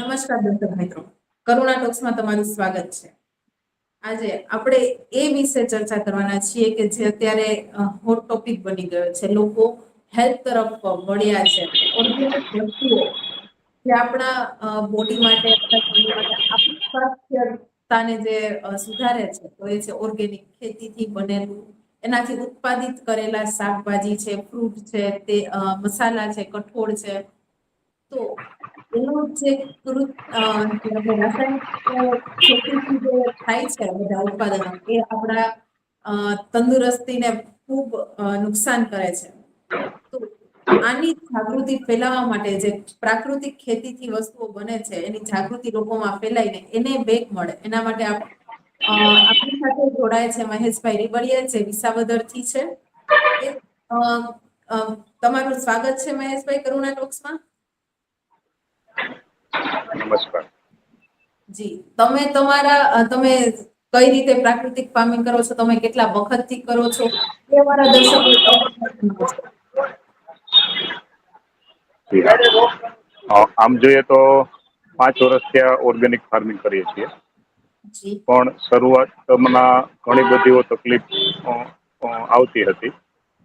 નમસ્કાર દર્શક મિત્રો. કરુણા ટોક્સમાં તમારું સ્વાગત છે. આજે આપણે એ વિશે ચર્ચા કરવાના છીએ કે જે અત્યારે હોટ ટોપિક બની ગયો છે. લોકો હેલ્થ તરફ વળ્યા છે. ઓર્ગેનિક જે આપણા બોડી માટે આપણી સ્વાસ્થ્યતાને જે સુધારે છે, તો એ છે ઓર્ગેનિક ખેતીથી બનેલું. એનાથી ઉત્પાદિત કરેલા શાકભાજી છે ફ્રૂટ છે, તે મસાલા છે, કઠોળ છે તો એનું જે રાસાયણિક થાય છે બધા ઉત્પાદનો, એ આપણા તંદુરસ્તીને ખૂબ નુકસાન કરે છે. તો આની જાગૃતિ ફેલાવવા માટે જે પ્રાકૃતિક ખેતીથી વસ્તુઓ બને છે, એની જાગૃતિ લોકોમાં ફેલાઈને એને વેગ મળે. એના માટે આપણી સાથે જોડાય છે મહેશભાઈ રીબડિયા, જે વિસાવદરથી છે. તમારું સ્વાગત છે મહેશભાઈ કરુણા ટોક્સમાં. નમસ્કાર. જી તમે તમારા તમે કઈ રીતે પ્રાકૃતિક ફાર્મિંગ કરો છો? તમે કેટલા વખતથી કરો છો? એ અમારા દર્શકો આમ જોઈએ તો પાંચ વર્ષથી ઓર્ગેનિક ફાર્મિંગ કરીએ છીએ. પણ શરૂઆતમાં ઘણી બધી તકલીફ આવતી હતી.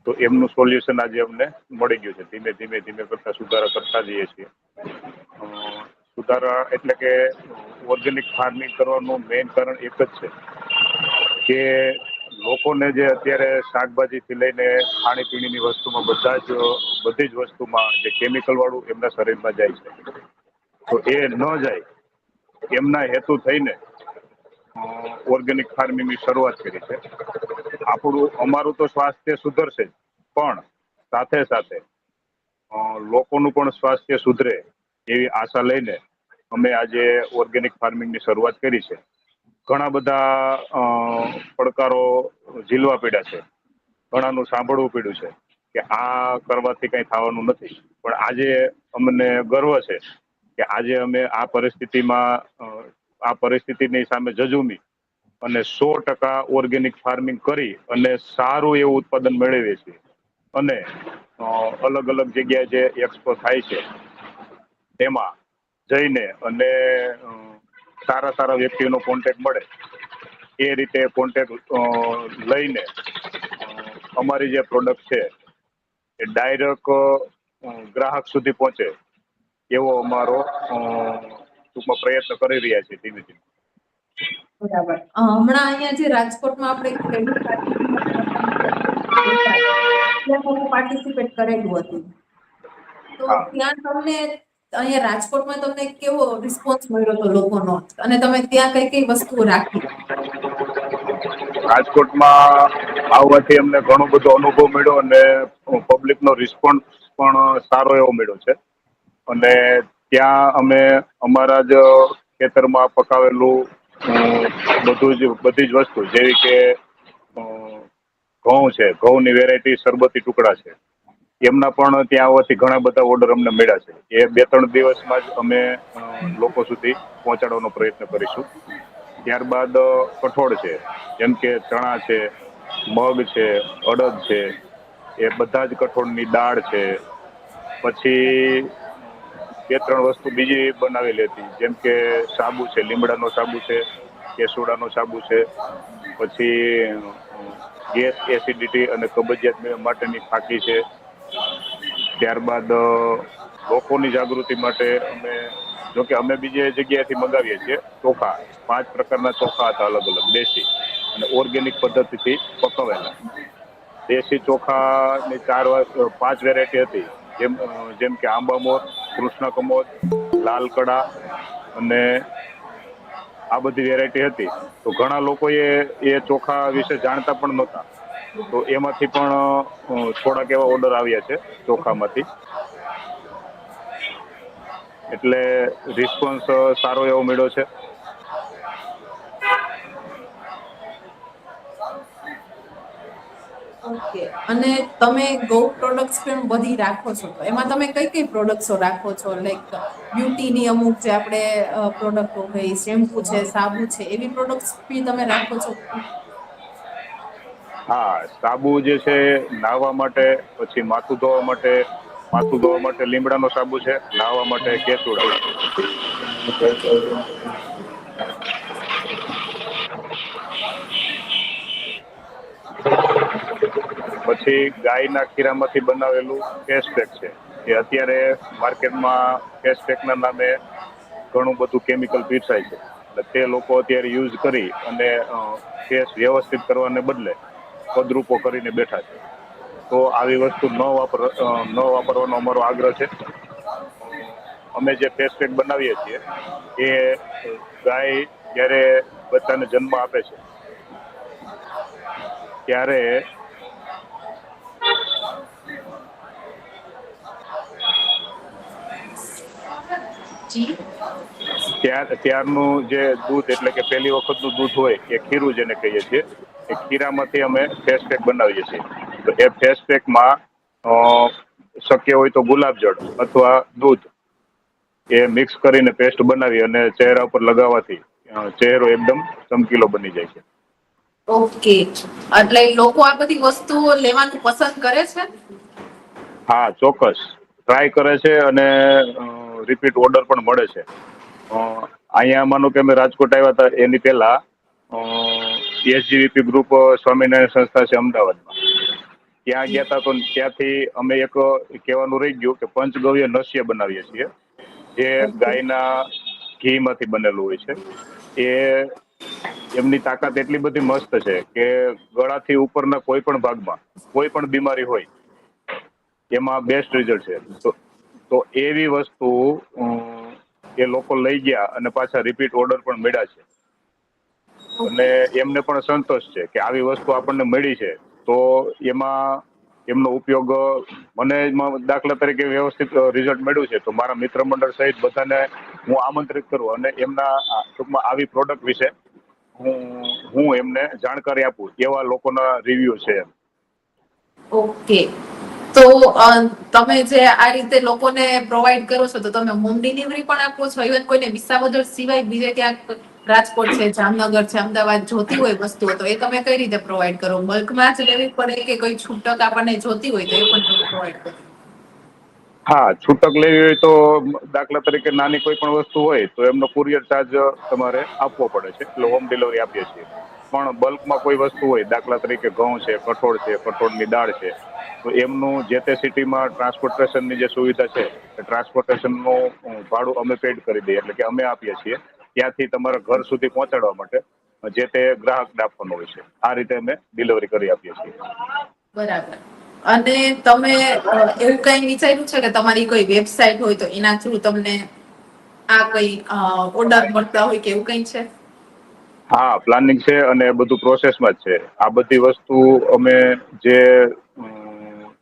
તો એમનું સોલ્યુશન આજે અમને મળી ગયું છે. ધીમે ધીમે ધીમે કરતા સુધારા કરતા જઈએ છીએ. સુધારા એટલે કે ઓર્ગેનિક ફાર્મિંગ કરવાનું મેઇન કારણ એક જ છે કે લોકોને જે અત્યારે શાકભાજીથી લઈને ખાણીપીણીની વસ્તુમાં બધા જ, બધી જ વસ્તુમાં જે કેમિકલ વાળું એમના શરીરમાં જાય છે. તો એ ન જાય, એમના હેતુ થઈને ઓર્ગેનિક ફાર્મિંગની શરૂઆત કરી છે. આપણું, અમારું તો સ્વાસ્થ્ય સુધરશે પણ સાથે સાથે લોકોનું પણ સ્વાસ્થ્ય સુધરે એવી આશા લઈને અમે આજે ઓર્ગેનિક ફાર્મિંગની શરૂઆત કરી છે. ઘણા બધા પડકારો ઝીલવા પડ્યા છે. ઘણાનું સાંભળવું પડ્યું છે કે આ કરવાથી કંઈ થવાનું નથી. પણ આજે અમને ગર્વ છે કે આજે અમે આ પરિસ્થિતિમાં આ પરિસ્થિતિની સામે જજુમી અને સો ટકા ઓર્ગેનિક ફાર્મિંગ કરી અને સારું એવું ઉત્પાદન મેળવીએ છીએ. અને અલગ અલગ જગ્યાએ જે એક્સપો થાય છે તેમાં જઈને અને સારા સારા વ્યક્તિઓનો કોન્ટેક્ટ મળે. એ રીતે કોન્ટેક્ટ લઈને અમારી જે પ્રોડક્ટ છે, એ ડાયરેક્ટ ગ્રાહક સુધી પહોંચે એવો અમારો ટૂંકમાં પ્રયત્ન કરી રહ્યા છીએ ધીમે ધીમે. બરાબર. હમણાં અહીંયા જે રાજકોટમાં આપણે ખેડૂત ત્યાં પાર્ટિસિપેટ કરેલું હતું. તો ત્યાં તમને અહીંયા રાજકોટમાં તમને કેવો રિસ્પોન્સ મળ્યો હતો લોકોનો? અને તમે ત્યાં કઈ કઈ વસ્તુઓ રાખી? રાજકોટમાં આવવાથી અમને ઘણો બધો અનુભવ મળ્યો અને પબ્લિકનો રિસ્પોન્સ પણ સારો એવો મળ્યો છે. અને ત્યાં અમે અમારા જ ખેતરમાં પકાવેલું બધું જ, બધી જ વસ્તુ, જેવી કે ઘઉં છે. ઘઉંની વેરાયટી શરબતી ટુકડા છે. એમના પણ ત્યાં આવવાથી ઘણા બધા ઓર્ડર અમને મળ્યા છે. એ બે ત્રણ દિવસમાં જ અમે લોકો સુધી પહોંચાડવાનો પ્રયત્ન કરીશું. ત્યારબાદ કઠોળ છે. જેમ કે ચણા છે, મગ છે, અડદ છે, એ બધા જ કઠોળની દાળ છે. પછી બે ત્રણ વસ્તુ બીજી બનાવેલી હતી. જેમ કે સાબુ છે, લીમડાનો સાબુ છે, કેસુડાનો સાબુ છે, પછી ગેસ, એસિડિટી અને કબજિયાત માટેની ફાંકી છે. ત્યારબાદ લોકોની જાગૃતિ માટે અમે, જોકે અમે બીજી જગ્યાએથી મંગાવીએ છીએ, ચોખા. પાંચ પ્રકારના ચોખા હતા અલગ અલગ, દેશી. અને ઓર્ગેનિક પદ્ધતિથી પકવેલા. દેશી ચોખાની ચાર પાંચ વેરાયટી હતી. જેમ જેમ કે આંબામોર કૃષ્ણ કમોદ, લાલ કડા અને આ બધી વેરાયટી હતી. તો ઘણા લોકોએ એ ચોખા વિશે જાણતા પણ નહોતા. તો એમાંથી પણ થોડાક એવા ઓર્ડર આવ્યા છે ચોખામાંથી. એટલે રિસ્પોન્સ સારો એવો મળ્યો છે. ઓકે અને તમે ગૌ પ્રોડક્ટ્સ પણ બધી રાખો છો તો એમાં તમે કઈ કઈ પ્રોડક્ટ્સો રાખો છો? લાઈક બ્યુટીની અમુક જે આપણે પ્રોડક્ટો હોય શેમ્પુ છે સાબુ છે, એવી પ્રોડક્ટ્સ બી તમે રાખો છો? હા, સાબુ જે છે, નાહવા માટે, પછી માથું ધોવા માટે, માથું ધોવા માટે લીમડાનો સાબુ છે, નાહવા માટે કેસુડા. પછી ગાયના ખીરામાંથી બનાવેલું પેક છે. એ અત્યારે માર્કેટમાં પેકના નામે ઘણું બધું કેમિકલ પીરસાય છે. એટલે તે લોકો અત્યારે યુઝ કરી અને કેશ વ્યવસ્થિત કરવાને બદલે પદરૂપો કરીને બેઠા છે. તો આવી વસ્તુ ન વાપર ન વાપરવાનો અમારો આગ્રહ છે. અમે જે ફેસ પેક બનાવીએ છીએ, એ ગાય જ્યારે બચ્ચાને જન્મ આપે છે, ત્યારે ત્યાર ત્યારનું જે દૂધ એટલે કે પહેલી વખતનું દૂધ હોય એ ખીરું જેને કહીએ છીએ એ ખીરામાંથી અમે ફેસ પેક બનાવીએ છીએ. તો એ ફેસ પેકમાં શક્ય હોય તો ગુલાબજળ અથવા દૂધ એ મિક્સ કરીને પેસ્ટ બનાવી અને ચહેરા ઉપર લગાવવાથી ચહેરો એકદમ ચમકીલો બની જાય છે. ઓકે. એટલે લોકો આ બધી વસ્તુઓ લેવાનું પસંદ કરે છે? હા ચોક્કસ. ટ્રાય કરે છે અને રિપીટ ઓર્ડર પણ મળે છે. અહીંયા માનો કે અમે રાજકોટ આવ્યા હતા, એની પહેલા એસજીવીપી ગ્રુપ સ્વામિનારાયણ સંસ્થા છે અમદાવાદમાં. ત્યાં ગયા હતા તો ત્યાંથી અમે એક કહેવાનું રહી ગયું કે પંચગવ્ય નસ્ય બનાવીએ છીએ. જે ગાયના ઘીમાંથી બનેલું હોય છે. એ એમની તાકાત એટલી બધી મસ્ત છે કે ગળાથી ઉપરના કોઈ પણ ભાગમાં કોઈ પણ બીમારી હોય, એમાં બેસ્ટ રિઝલ્ટ છે. તો તો એવી વસ્તુ એ લોકો લઈ ગયા અને પાછા રિપીટ ઓર્ડર પણ મળ્યા છે. અને એમને પણ સંતોષ છે કે આવી વસ્તુ આપણને મળી છે. તો એમાં એમનો ઉપયોગ, મને દાખલા તરીકે વ્યવસ્થિત રિઝલ્ટ મળ્યું છે. તો મારા મિત્ર મંડળ સહિત બધાને હું આમંત્રિત કરું અને એમના ટૂંકમાં આવી પ્રોડક્ટ વિશે હું હું એમને જાણકારી આપું, એવા લોકોના રિવ્યુ છે ઓકે તો તમે જે આ રીતે લોકોને પ્રોવાઈડ કરો છો, તો તમે હોમ ડિલિવરી પણ આપો છો? ઇવન કોઈને વિસાવદર સિવાય બીજે ક્યાંક રાજકોટ છે, જામનગર છે, અમદાવાદ જોતી હોય વસ્તુઓ, તો એ તમે કઈ રીતે પ્રોવાઈડ કરો? બલ્કમાં જ લેવી પડે કે કોઈ છૂટક આપણને જોતી હોય તો એ પણ તમે પ્રોવાઈડ કરો? હા, છૂટક લેવી હોય તો દાખલા તરીકે નાની કોઈ પણ વસ્તુ હોય, તો એમનો કુરિયર ચાર્જ તમારે આપવો પડે છે. એટલે હોમ ડિલિવરી આપીએ છીએ. પણ બલ્કમાં કોઈ વસ્તુ હોય, દાખલા તરીકે ઘઉં છે, કઠોળ છે, કઠોળની દાળ છે એમનું જે તે સિટીમાં ટ્રાન્સપોર્ટેશનની જે સુવિધા છે ટ્રાન્સપોર્ટેશનનું ભાડું અમે પેડ કરી દઈએ એટલે કે અમે આપીએ છીએ. ત્યાંથી તમારા ઘર સુધી પહોંચાડવા માટે જે તે ગ્રાહકને આપવાનું હોય છે આ રીતે અમે ડિલિવરી કરી આપીએ છીએ. બરાબર. અને તમે એવું કઈ વિચાર્યું છે કે તમારી કોઈ વેબસાઇટ હોય તો એના થ્રુ તમને આ કઈ ઓર્ડર મળતા હોય કે એવું કઈ છે? હા પ્લાનિંગ છે અને બધું પ્રોસેસમાં જ છે. આ બધી વસ્તુ અમે જે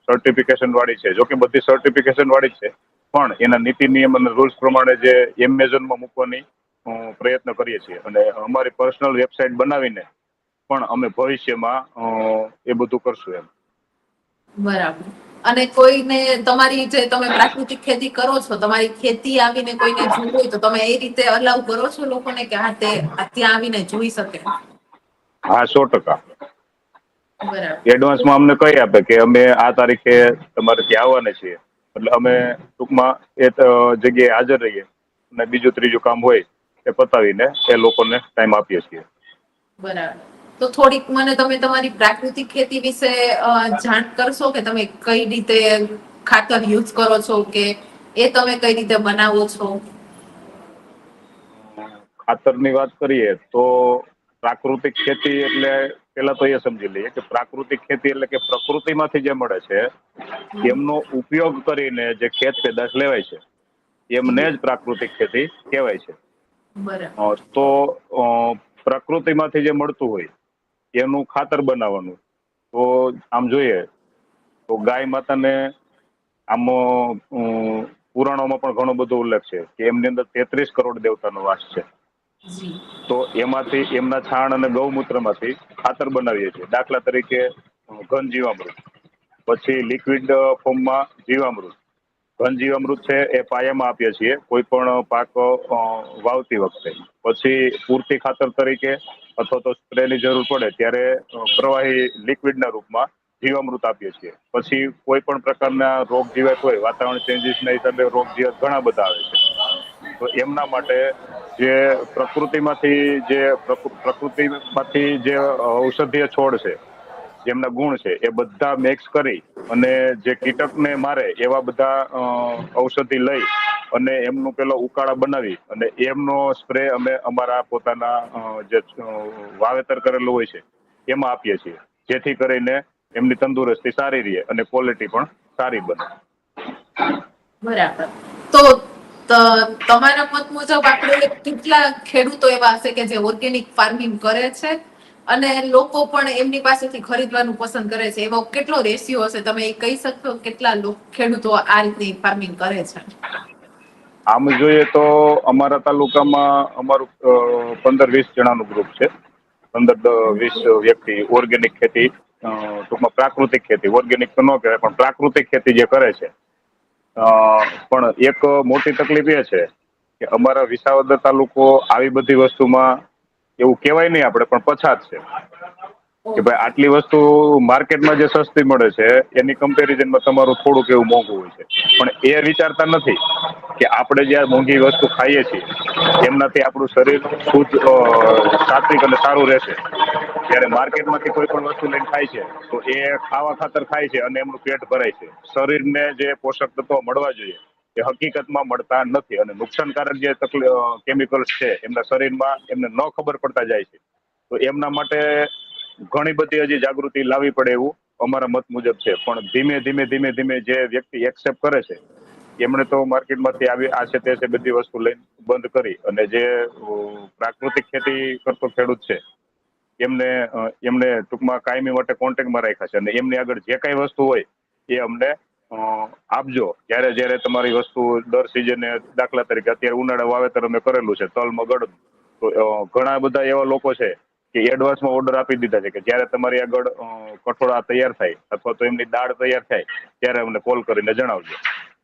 સર્ટિફિકેશન વાળી છે. જોકે બધી સર્ટિફિકેશન વાળી છે પણ એના નીતિ નિયમ અને રૂલ્સ પ્રમાણે જે એમેઝોનમાં મૂકવાની પ્રયત્ન કરીએ છીએ. અને અમારી પર્સનલ વેબસાઇટ બનાવીને પણ અમે ભવિષ્યમાં એ બધું કરશું એમ. બરાબર. અને કોઈને તમારી જે તમે પ્રાકૃતિક ખેતી કરો છો તમારી ખેતી આવીને કોઈને જોવું હોય તો તમે એ રીતે અલાઉ કરો છો લોકોને કે હા તે ત્યાં આવીને જોઈ શકે? હા સો ટકા. એડવાન્સમાં અમને કહી આપે? કે અમે આ તારીખે તમારે ત્યાં આવવાના છીએ. એટલે અમે ટૂંકમાં એ જગ્યાએ હાજર રહીએ. અને બીજું ત્રીજું કામ હોય એ પતાવીને એ લોકોને ટાઈમ આપીએ છીએ. બરાબર. તો થોડીક મને તમે તમારી પ્રાકૃતિક ખેતી વિશે જાણ કરશો કે તમે કઈ રીતે ખાતર યુઝ કરો છો કે એ તમે કઈ રીતે બનાવો છો? ખાતરની વાત કરીએ તો પ્રાકૃતિક ખેતી એટલે પેલા તો એ સમજી લઈએ કે પ્રાકૃતિક ખેતી એટલે કે પ્રકૃતિમાંથી જે મળે છે એમનો ઉપયોગ કરીને જે ખેત પેદાશ લેવાય છે એમને જ પ્રાકૃતિક ખેતી કહેવાય છે. તો પ્રકૃતિમાંથી જે મળતું હોય એનું ખાતર બનાવવાનું. તો આમ જોઈએ તો ગાય માતાને આમ પુરાણોમાં પણ ઘણો બધો ઉલ્લેખ છે કે એમની અંદર તેત્રીસ કરોડ દેવતાનો વાસ છે. તો એમાંથી, એમના છાણ અને ગૌમૂત્રમાંથી ખાતર બનાવીએ છીએ. દાખલા તરીકે ઘન જીવામૃત. પછી લિક્વિડ ફોર્મમાં જીવામૃત. ઘન જીવામૃત છે, એ પાયામાં આપીએ છીએ. કોઈ પણ પાક વાવતી વખતે. પછી પૂરતી ખાતર તરીકે અથવા તો સ્પ્રેની જરૂર પડે, ત્યારે પ્રવાહી લિક્વિડના રૂપમાં જીવામૃત આપીએ છીએ. પછી કોઈ પણ પ્રકારના રોગ જીવાત હોય, વાતાવરણ ચેન્જીસના હિસાબે રોગ જીવાત ઘણા બધા આવે છે. એમના માટે જે પ્રકૃતિમાંથી જે પ્રકૃતિમાંથી જે ઔષધીય છોડ છે, જેમના ગુણ છે, એ બધા મિક્સ કરી અને જે કીટકને મારે એવા બધા ઔષધિ લઈ અને એમનું પેલો ઉકાળા બનાવી અને એમનો સ્પ્રે અમે અમારા પોતાના જે વાવેતર કરેલું હોય છે, એમાં આપીએ છીએ. જેથી કરીને એમની તંદુરસ્તી સારી રહે અને ક્વોલિટી પણ સારી બને. બરાબર. તો ત- તમારા મત મુજબ આપણે કેટલા ખેડૂતો એવા હશે કે જે ઓર્ગેનિક ફાર્મિંગ કરે છે? અને લોકો પણ એમની પાસેથી ખરીદવાનું પસંદ કરે છે. એવો કેટલો રેશિયો હશે? તમે એ કહી શકશો? કેટલા ખેડૂતો આ રીતે ફાર્મિંગ કરે છે? આમ જોઈએ તો અમારા તાલુકામાં અમારું પંદર વીસ જણાનું ગ્રુપ છે. પંદર વીસ વ્યક્તિ ઓર્ગેનિક ખેતી ટૂંકમાં પ્રાકૃતિક ખેતી. ઓર્ગેનિક તો ન કહેવાય, પણ પ્રાકૃતિક ખેતી જે કરે છે પણ એક મોટી તકલીફ એ છે કે અમારા વિસાવદર તાલુકો આવી બધી વસ્તુમાં એવું કહેવાય નહીં આપણે, પણ પછાત છે. કે ભાઈ આટલી વસ્તુ માર્કેટમાં જે સસ્તી મળે છે, એની કમ્પેરિઝનમાં તમારું થોડુંક એવું મોંઘું હોય છે. પણ એ વિચારતા નથી કે આપણે જે મોંઘી વસ્તુ ખાઈએ છીએ, એમનાથી આપણું શરીર શુદ્ધ સાત્વિક અને સારું રહેશે. જ્યારે માર્કેટમાંથી કોઈ પણ વસ્તુ લઈને ખાય છે, તો એ ખાવા ખાતર ખાય છે અને એમનું પેટ ભરાય છે. શરીરને જે પોષક તત્વો મળવા જોઈએ, એ હકીકતમાં મળતા નથી અને નુકસાનકારક જે કેમિકલ્સ છે, એમના શરીરમાં એમને ન ખબર પડતા જાય છે. તો એમના માટે ઘણી બધી હજી જાગૃતિ લાવવી પડે એવું અમારા મત મુજબ છે. પણ ધીમે ધીમે ધીમે ધીમે જે વ્યક્તિ એક્સેપ્ટ કરે છે, એમણે તો માર્કેટમાંથી આવી આ છે, તે છે બધી વસ્તુ લઈને બંધ કરી અને જે પ્રાકૃતિક ખેતી કરતો ખેડૂત છે, એમને એમને ટૂંકમાં કાયમી માટે કોન્ટેક્ટમાં રાખ્યા છે અને એમની આગળ જે કાંઈ વસ્તુ હોય એ અમને આપજો. જ્યારે જ્યારે તમારી વસ્તુ દર સિઝને દાખલા તરીકે અત્યારે ઉનાળા વાવેતર અમે કરેલું છે, તલ મગડ તો ઘણા બધા એવા લોકો છે કે એડવાન્સમાં ઓર્ડર આપી દીધા છે કે જ્યારે તમારી આગળ કઠોળા તૈયાર થાય અથવા તો એમની દાળ તૈયાર થાય ત્યારે અમને કોલ કરીને જણાવજો.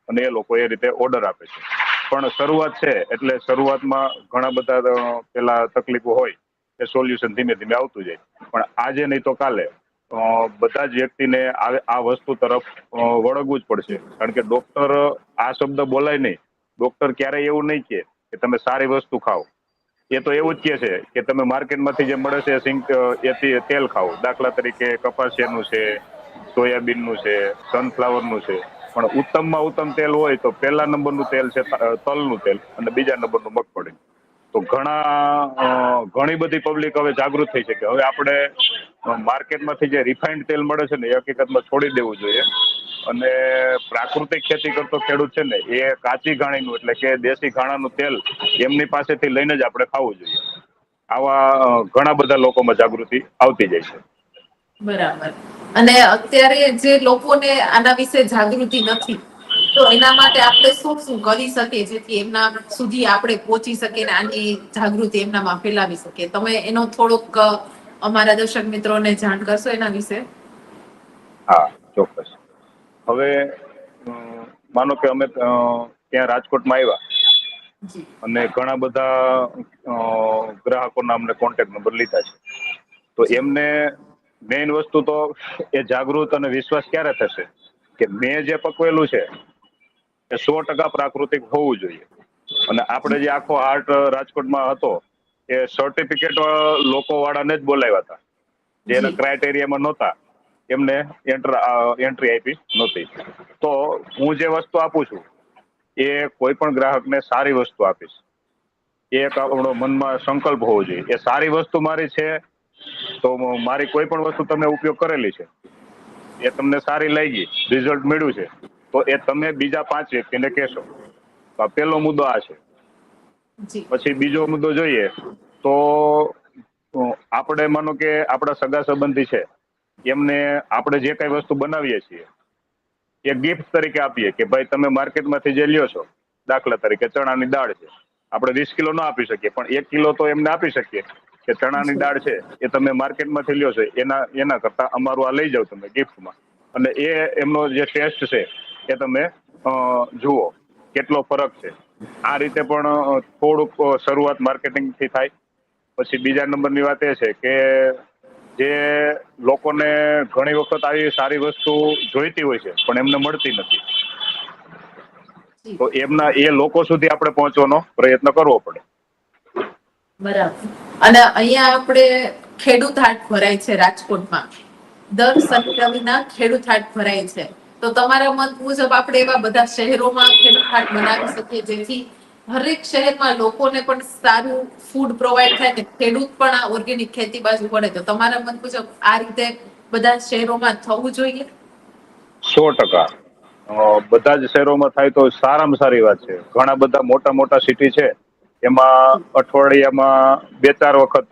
અને એ લોકો એ રીતે ઓર્ડર આપે છે. પણ શરૂઆત છે એટલે શરૂઆતમાં ઘણા બધા પેલા તકલીફો હોય એ સોલ્યુશન ધીમે ધીમે આવતું જાય. પણ આજે નહીં તો કાલે બધા જ વ્યક્તિને આ વસ્તુ તરફ વળગવું જ પડશે. કારણ કે ડોક્ટર આ શબ્દ બોલાય નહીં. ડોક્ટર ક્યારેય એવું નહીં કે તમે સારી વસ્તુ ખાઓ. એ તો એવું જ કે છે કે તમે માર્કેટમાંથી જે મળે છે સિંક એથી તેલ ખાઓ. દાખલા તરીકે કપાસિયાનું છે, સોયાબીનનું છે સનફ્લાવરનું છે. પણ ઉત્તમમાં ઉત્તમ તેલ હોય તો પહેલા નંબરનું તેલ છે તલનું તેલ અને બીજા નંબરનું મગફળી. તો ઘણા ઘણી બધી પબ્લિક હવે જાગૃત થઈ છે કે હવે આપણે માર્કેટમાંથી જે રિફાઇન્ડ તેલ મળે છે ને, એ હકીકતમાં છોડી દેવું જોઈએ. અને પ્રાકૃતિક ખેતી કરતો ખેડૂત છે ને, એ કાચી ઘાણીનું, એટલે કે દેશી ઘાણાનું તેલ એમની પાસેથી લઈને જ આપણે ખાવું જોઈએ. આવા ઘણા બધા લોકોમાં જાગૃતિ આવતી જાય છે. બરાબર. અને અત્યારે જે લોકોને આના વિશે જાગૃતિ નથી, તો એના માટે આપણે શું શું કરી શકીએ, જેથી એમના સુધી આપણે પહોંચી શકીએ અને આની જાગૃતિ એમનામાં ફેલાવી શકીએ? તમે એનો થોડોક અમારા દર્શક મિત્રોને જાણ કરશો એના વિશે? હા ચોક્કસ. હવે માનો કે અમે ત્યાં રાજકોટમાં આવ્યા. અને ઘણા બધા ગ્રાહકોના અમને કોન્ટેક્ટ નંબર લીધા છે. તો એમને મેઇન વસ્તુ તો એ જાગૃત અને વિશ્વાસ ક્યારે થશે? કે મેં જે પકવેલું છે એ સો ટકા પ્રાકૃતિક હોવું જોઈએ. અને આપણે જે આખો આર્ટ રાજકોટમાં હતો એ સર્ટિફિકેટ લોકો વાળાને જ બોલાવ્યા હતા. જેના ક્રાઇટેરિયામાં નહોતા. એમને એન્ટ્રી આપી નહોતી. તો હું જે વસ્તુ આપું છું એ કોઈ પણ ગ્રાહકને સારી વસ્તુ આપીશ. એ એક આપણો મનમાં સંકલ્પ હોવો જોઈએ. એ સારી વસ્તુ મારી છે તો મારી કોઈ પણ વસ્તુ તમે ઉપયોગ કરેલી છે એ તમને સારી લાગી રિઝલ્ટ મળ્યું છે તો એ તમે બીજા પાંચ વ્યક્તિને કહેશો. તો આ પહેલો મુદ્દો આ છે. પછી બીજો મુદ્દો જોઈએ તો આપણે માનો કે આપણા સગા સંબંધી છે એમને આપણે જે કઈ વસ્તુ બનાવીએ છીએ એ ગિફ્ટ તરીકે આપીએ કે ભાઈ તમે માર્કેટમાંથી જે લ્યો છો દાખલા તરીકે ચણાની દાળ છે આપણે વીસ કિલો ના આપી શકીએ પણ એક કિલો તો એમને આપી શકીએ કે ચણાની દાળ છે એ તમે માર્કેટમાંથી લ્યો છો એના એના કરતાં અમારું આ લઈ જાઓ તમે ગિફ્ટમાં અને એ એમનો જે ટેસ્ટ છે એ તમે જુઓ કેટલો ફરક છે. આ રીતે પણ થોડુંક શરૂઆત માર્કેટિંગથી થાય. પછી બીજા નંબરની વાત એ છે કે જે લોકોને ઘણી વખત આવી સારી વસ્તુ જોઈતી હોય છે પણ એમને મળતી નથી. તો એમના એ લોકો સુધી આપણે પહોંચવાનો પ્રયત્ન કરવો પડે. બરાબર. અને અહીંયા આપણે ખેડૂત હાટ ભરાય છે રાજકોટમાં. દર શનિ રવિના ખેડૂત હાટ ભરાય છે. તો તમારા મત મુજબ આપણે એવા બધા શહેરોમાં ખેડૂત બનાવી શકીએ જેથી હરેક શહેરમાં લોકોને પણ સારું ફૂડ પ્રોવાઈડ થાય ને ખેડૂત પણ આ ઓર્ગેનિક ખેતી બાજુ વળે. તો તમારા મત મુજબ આ રીતે બધા શહેરોમાં થવું જોઈએ? સો ટકા. બધા જ શહેરોમાં થાય તો સારામાં સારી વાત છે. ઘણા બધા મોટા મોટા સિટી છે એમાં અઠવાડિયામાં બે ચાર વખત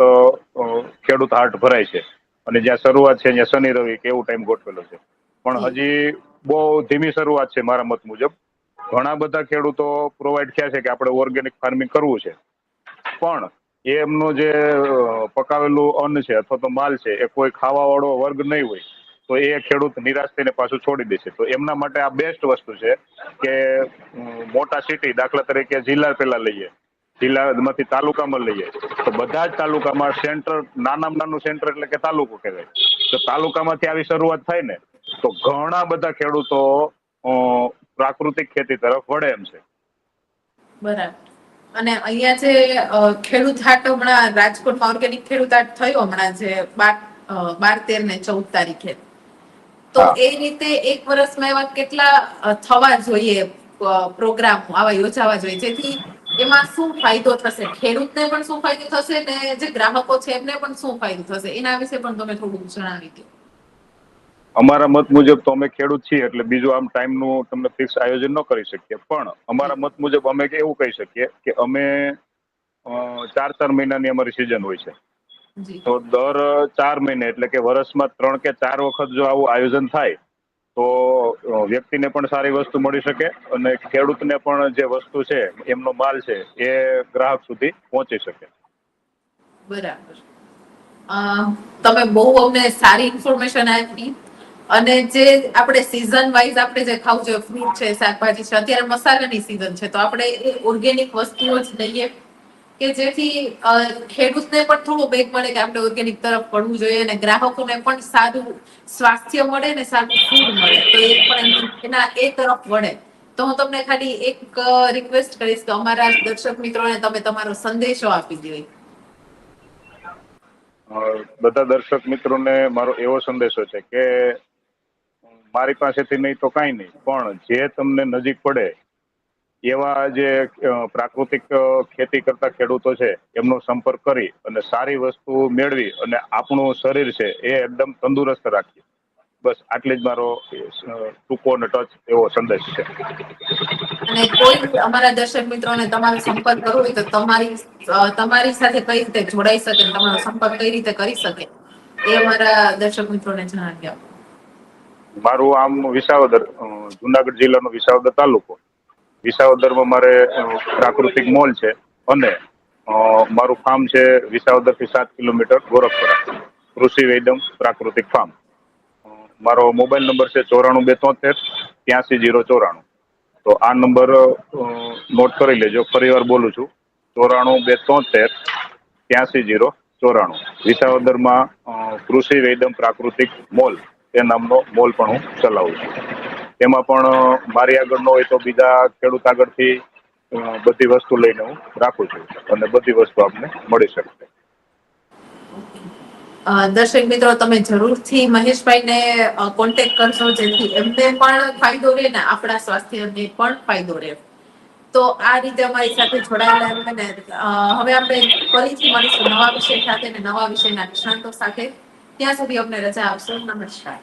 ખેડૂત હાટ ભરાય છે. અને જ્યાં શરૂઆત છે ત્યાં શનિ રવિ કે એવું ટાઈમ ગોઠવેલો છે. પણ હજી બહુ ધીમી શરૂઆત છે મારા મત મુજબ. ઘણા બધા ખેડૂતો પ્રોવાઈડ થયા છે કે આપણે ઓર્ગેનિક ફાર્મિંગ કરવું છે. પણ એમનું જે પકાવેલું અન્ન છે અથવા તો માલ છે એ કોઈ ખાવા વાળો વર્ગ નહીં હોય, તો એ ખેડૂત નિરાશ થઈને પાછું છોડી દેશે. તો એમના માટે આ બેસ્ટ વસ્તુ છે કે મોટા સિટી દાખલા તરીકે જિલ્લા પેલા લઈએ. જિલ્લામાંથી તાલુકામાં લઈએ. તો બધા જ તાલુકામાં સેન્ટર નાનામાં નાનું સેન્ટર એટલે કે તાલુકો કહેવાય. તો તાલુકામાંથી આવી શરૂઆત થાય ને તો ઘણા બધા ખેડૂતો પ્રાકૃતિક ખેતી તરફ વળે એમ છે. બરાબર. અને અહીંયા જે ખેડૂત હાટ હમણાં રાજકોટમાં ઓર્ગેનિક ખેડૂત હાટ થયો હમણાં જે બાર બાર તેર ને ચૌદ તારીખે. તો એ રીતે એક વર્ષમાં એવા કેટલા થવા જોઈએ પ્રોગ્રામ આવા યોજાવા જોઈએ? જેથી એમાં શું ફાયદો થશે? ખેડૂતને પણ શું ફાયદો થશે ને જે ગ્રાહકો છે એમને પણ શું ફાયદો થશે? એના વિશે પણ તમે થોડું જણાવી દો. અમારા મત મુજબ તો અમે ખેડૂત છીએ એટલે બીજું આમ ટાઈમનું તમને ફિક્સ આયોજન ન કરી શકીએ. પણ અમારા મત મુજબ અમે એવું કહી શકીએ કે અમે ચાર ચાર મહિનાની અમારી સિઝન હોય છે. તો દર ચાર મહિને એટલે કે વર્ષમાં ત્રણ કે ચાર વખત જો આવું આયોજન થાય તો વ્યક્તિને પણ સારી વસ્તુ મળી શકે અને ખેડૂતને પણ જે વસ્તુ છે એમનો માલ છે એ ગ્રાહક સુધી પહોંચી શકે. બરાબર. તમે બહુ અમને સારી ઇન્ફોર્મેશન આપી. અને જે આપણે સીઝન વાઇઝ આપણે જે ખાવું જોઈએ ફ્રૂટ છે, શાકભાજી છે, અત્યારે મસાલાની સીઝન છે, તો આપણે એ ઓર્ગેનિક વસ્તુઓ જ લઈએ કે જેથી ખેડૂતને પણ થોડું બેગ મળે કે આપણે ઓર્ગેનિક તરફ વળવું જોઈએ અને ગ્રાહકોને પણ સારું સ્વાસ્થ્ય મળે ને સારું ફૂડ મળે. તો એ પણ એના એ તરફ વળે. તો હું તમને ખાલી એક રિક્વેસ્ટ કરીશ કે અમારા દર્શક મિત્રોને તમે તમારો સંદેશો આપી દો બધા દર્શક મિત્રોને મારો એવો સંદેશો છે કે મારી પાસેથી નહીં તો કાંઈ નહીં. પણ જે તમને નજીક પડે, એવા જે પ્રાકૃતિક ખેતી કરતા ખેડૂતો છે, એમનો સંપર્ક કરી અને સારી વસ્તુ મેળવી અને આપણું શરીર છે એ એકદમ તંદુરસ્ત રાખીએ. બસ આટલી જ મારો ટૂંકો અને ટચ એવો સંદેશ છે. અને કોઈ અમારા દર્શક મિત્રોને તમારો સંપર્ક કરવો હોય તો તમારી તમારી સાથે કઈ રીતે જોડાઈ શકે તમારો સંપર્ક કઈ રીતે કરી શકે એ અમારા દર્શક મિત્રોને જણાવી આપો. મારું આમ વિસાવદર જુનાગઢ જિલ્લાનો વિસાવદર તાલુકો. વિસાવદરમાં મારે પ્રાકૃતિક મોલ છે અને મારું ફાર્મ છે વિસાવદરથી સાત કિલોમીટર ગોરખપુરા. કૃષિ વૈદમ પ્રાકૃતિક ફાર્મ. મારો મોબાઈલ નંબર છે ચોરાણું બે તોતેર ત્યાંસી જીરો ચોરાણું. તો આ નંબર નોટ કરી લેજો. ફરીવાર બોલું છું. ચોરાણું બે તોતેર ત્યાંસી જીરો ચોરાણું. વિસાવદરમાં કૃષિ વૈદમ પ્રાકૃતિક મોલ. તે નામનો મોલ પણ હું ચલાવું છું. એમાં પણ મારી આગળ ન હોય તો બીજા ખેડૂત આગળથી બધી વસ્તુ લઈને હું રાખું છું અને બધી વસ્તુ આપને મળી શકશે. દર્શક મિત્રો, તમે જરૂરથી મહેશભાઈને કોન્ટેક્ટ કરશો જેથી એમને પણ ફાયદો રહે ને આપણા સ્વાસ્થ્યને પણ ફાયદો રહે. તો આ રીતે અમારી સાથે જોડાયેલા હવે આપણે ફરીથી મળીશું નવા વિષય સાથે ને નવા વિષયના નિષ્ણાંતો સાથે. ત્યાં સુધી અમને રજા આપશો. નમસ્કાર.